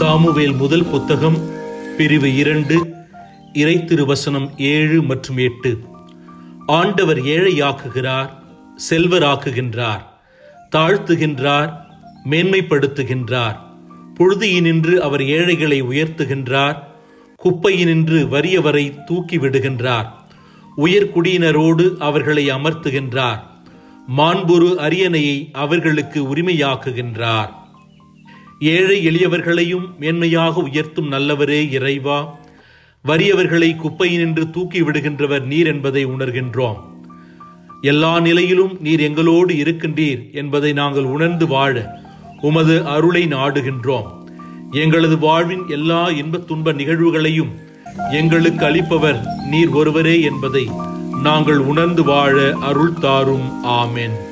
Samuel முதல் புத்தகம் பிரிவு இரண்டு இறை திருவசனம் ஏழு மற்றும் எட்டு. ஆண்டவர் ஏழையாக்குகிறார் செல்வராக்குகின்றார் தாழ்த்துகின்றார் மேன்மைப்படுத்துகின்றார். புழுதியினின்று அவர் ஏழைகளை உயர்த்துகின்றார் குப்பையினின்று வறியவரை தூக்கி விடுகின்றார் உயர்குடியினரோடு அவர்களை அமர்த்துகின்றார். மாண்புரு அரியணையை அவர்களுக்கு உரிமையாக்குகின்றார். ஏழை எளியவர்களையும் மேன்மையாக உயர்த்தும் நல்லவரே இறைவா. வறியவர்களை குப்பையினின்று தூக்கி விடுகின்றவர் நீர் என்பதை உணர்கின்றோம். எல்லா நிலையிலும் நீர் எங்களோடு இருக்கின்றீர் என்பதை நாங்கள் உணர்ந்து வாழ உமது அருளை நாடுகின்றோம். எங்களது வாழ்வின் எல்லா இன்பத் துன்ப நிகழ்வுகளையும் எங்களுக்கு அளிப்பவர் நீர் ஒருவரே என்பதை நாங்கள் உணர்ந்து வாழ அருள் தாரும். ஆமேன்.